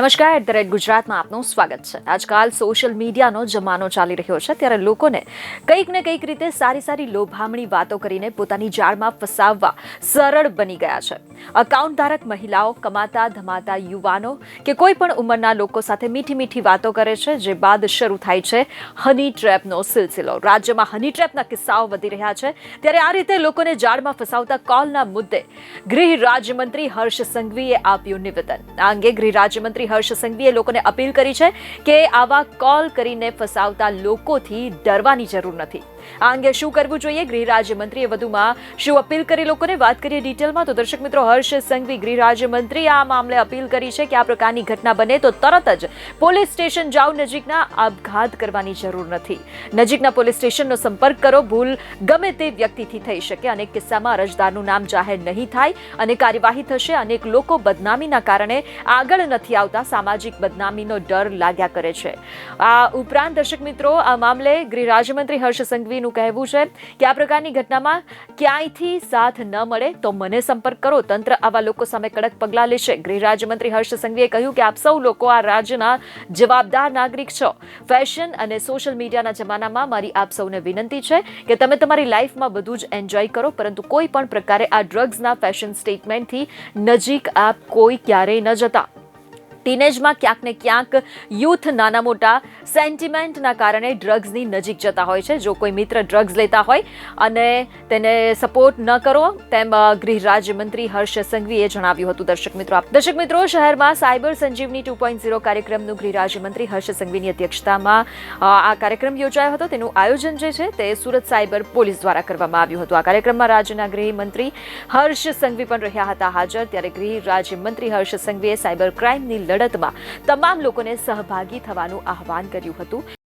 નમસ્કાર, at the rate ગુજરાતમાં આપનું સ્વાગત છે. આજકાલ સોશિયલ મીડિયાનો જમાનો ચાલી રહ્યો છે, ત્યારે લોકોને કંઈક ને કંઈક રીતે સારી સારી લોભામણી વાતો કરીને પોતાની જાળમાં ફસાવવા સરળ બની ગયા છે. અકાઉન્ટ ધારક મહિલાઓ કમાતા ધમાતા યુવાનો કે કોઈ પણ ઉંમરના લોકો સાથે મીઠી મીઠી વાતો કરે છે, જે બાદ શરૂ થાય છે હની ટ્રેપનો સિલસિલો. રાજ્યમાં હની ટ્રેપના કિસ્સાઓ વધી રહ્યા છે, ત્યારે આ રીતે લોકોને જાળમાં ફસાવતા કોલના મુદ્દે ગૃહ રાજ્યમંત્રી હર્ષ સંઘવીએ આપ્યું નિવેદન. આ અંગે ગૃહ રાજ્યમંત્રી હર્ષ સંઘવીએ લોકોને અપીલ કરી છે કે આવા કોલ કરીને ફસાવતા લોકોથી ડરવાની જરૂર નથી. આ અંગે શું કરવું જોઈએ? ગૃહ રાજ્યમંત્રીએ વધુમાં શું અપીલ કરી? લોકોને વાત કરીએ ડિટેલમાં. તો દર્શક મિત્રો, હર્ષ સંઘવી, ગૃહ રાજ્યમંત્રી આ મામલે અપીલ કરી છે કે આ પ્રકારની ઘટના બને તો તરત જ પોલીસ સ્ટેશન જાઓ. નજીકના આપઘાત કરવાની જરૂર નથી. નજીકના પોલીસ સ્ટેશનનો સંપર્ક કરો. ભૂલ ગમે તે વ્યક્તિથી થઈ શકે. અનેક કિસ્સામાં અરજદારનું નામ જાહેર નહીં થાય અને કાર્યવાહી થશે. અનેક લોકો બદનામીના કારણે આગળ નથી આવતા. સામાજિક બદનામીનો ડર લાગ્યા કરે છે. આ ઉપરાંત દર્શક મિત્રો, આ મામલે ગૃહ રાજ્યમંત્રી હર્ષ સંઘવીનું કહેવું છે કે આ પ્રકારની ઘટનામાં ક્યાંયથી સાથ ન મળે તો મને સંપર્ક કરો. તંત્ર આવા લોકો સામે કડક પગલાં લેશે. ગૃહ રાજ્યમંત્રી હર્ષ સંઘવીએ કહ્યું કે આપ સૌ લોકો આ રાજ્યના જવાબદાર નાગરિક છો. ફેશન અને સોશિયલ મીડિયાના જમાનામાં મારી આપ સૌને વિનંતી છે કે તમે તમારી લાઈફમાં બધું જ એન્જોય કરો, પરંતુ કોઈ પણ પ્રકારે આ ડ્રગ્સના ફેશન સ્ટેટમેન્ટથી નજીક આપ કોઈ ક્યારેય ન જતા. ટીનેજમાં ક્યાંક ને ક્યાંક યુથ નાના મોટા સેન્ટિમેન્ટના કારણે ડ્રગ્સની નજીક જતા હોય છે. જો કોઈ મિત્ર ડ્રગ્સ લેતા હોય અને તેને સપોર્ટ ન કરો, તેમ ગૃહ રાજ્યમંત્રી હર્ષ સંઘવીએ જણાવ્યું હતું. દર્શક મિત્રો, આપ- દર્શક મિત્રો, શહેરમાં cyber Sanjeevani two point zero કાર્યક્રમનું ગૃહ રાજ્યમંત્રી હર્ષ સંઘવીની અધ્યક્ષતામાં આ કાર્યક્રમ યોજાયો હતો. તેનું આયોજન જે છે તે સુરત સાયબર પોલીસ દ્વારા કરવામાં આવ્યું હતું. આ કાર્યક્રમમાં રાજ્યના ગૃહમંત્રી હર્ષ સંઘવી પણ રહ્યા હતા હાજર. ત્યારે ગૃહ રાજ્યમંત્રી હર્ષ સંઘવીએ સાયબર ક્રાઇમની લડતમાં તમામ લોકોને સહભાગી થવાનું આહવાન કર્યું હતું.